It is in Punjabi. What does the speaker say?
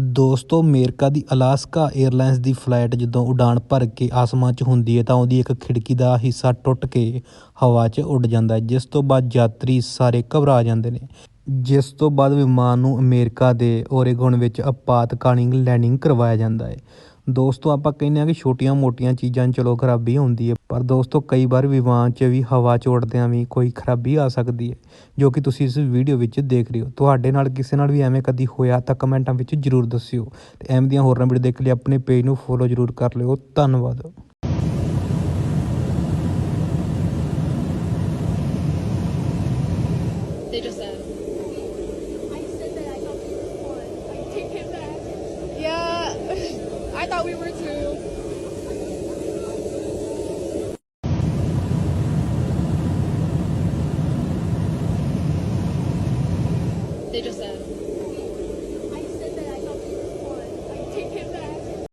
ਦੋਸਤੋ, ਅਮਰੀਕਾ ਦੀ ਅਲਾਸਕਾ ਏਅਰਲਾਈਨਜ਼ ਦੀ ਫਲਾਈਟ ਜਦੋਂ ਉਡਾਣ ਭਰ ਕੇ ਆਸਮਾਨ 'ਚ ਹੁੰਦੀ ਹੈ ਤਾਂ ਉਹਦੀ ਇੱਕ ਖਿੜਕੀ ਦਾ ਹਿੱਸਾ ਟੁੱਟ ਕੇ ਹਵਾ 'ਚ ਉੱਡ ਜਾਂਦਾ ਹੈ ਜਿਸ ਤੋਂ ਬਾਅਦ ਯਾਤਰੀ ਸਾਰੇ ਘਬਰਾ ਜਾਂਦੇ ਨੇ। ਜਿਸ ਤੋਂ ਬਾਅਦ ਵਿਮਾਨ ਨੂੰ ਅਮਰੀਕਾ ਦੇ ਓਰੇਗੋਨ ਵਿੱਚ ਆਪਾਤਕਾਲੀਨ ਲੈਂਡਿੰਗ ਕਰਵਾਇਆ ਜਾਂਦਾ ਹੈ ਦੋਸਤੋ, ਆਪਾਂ ਕਹਿੰਦੇ ਆ ਕਿ ਛੋਟੀਆਂ-ਮੋਟੀਆਂ ਚੀਜ਼ਾਂ 'ਚ ਚਲੋ ਖਰਾਬੀ ਹੁੰਦੀ ਹੈ, ਪਰ ਦੋਸਤੋ, ਕਈ ਵਾਰ ਵਿਮਾਨ 'ਚ ਵੀ ਹਵਾ ਚੋੜਦਿਆਂ ਵੀ ਕੋਈ ਖਰਾਬੀ ਆ ਸਕਦੀ ਹੈ, ਜੋ ਕਿ ਤੁਸੀਂ ਇਸ ਵੀਡੀਓ ਵਿੱਚ ਦੇਖ ਰਹੇ ਹੋ। ਤੁਹਾਡੇ ਨਾਲ, ਕਿਸੇ ਨਾਲ ਵੀ ਐਵੇਂ ਕਦੀ ਹੋਇਆ ਤਾਂ ਕਮੈਂਟਾਂ ਵਿੱਚ ਜ਼ਰੂਰ ਦੱਸਿਓ ਤੇ ਐਵੇਂ ਦੀਆਂ ਹੋਰਾਂ ਵੀਡੀਓ ਦੇਖ ਲਈ ਆਪਣੇ ਪੇਜ ਨੂੰ ਫੋਲੋ ਜ਼ਰੂਰ ਕਰ ਲਿਓ। ਧੰਨਵਾਦ। They just said. thought we were too. They just said.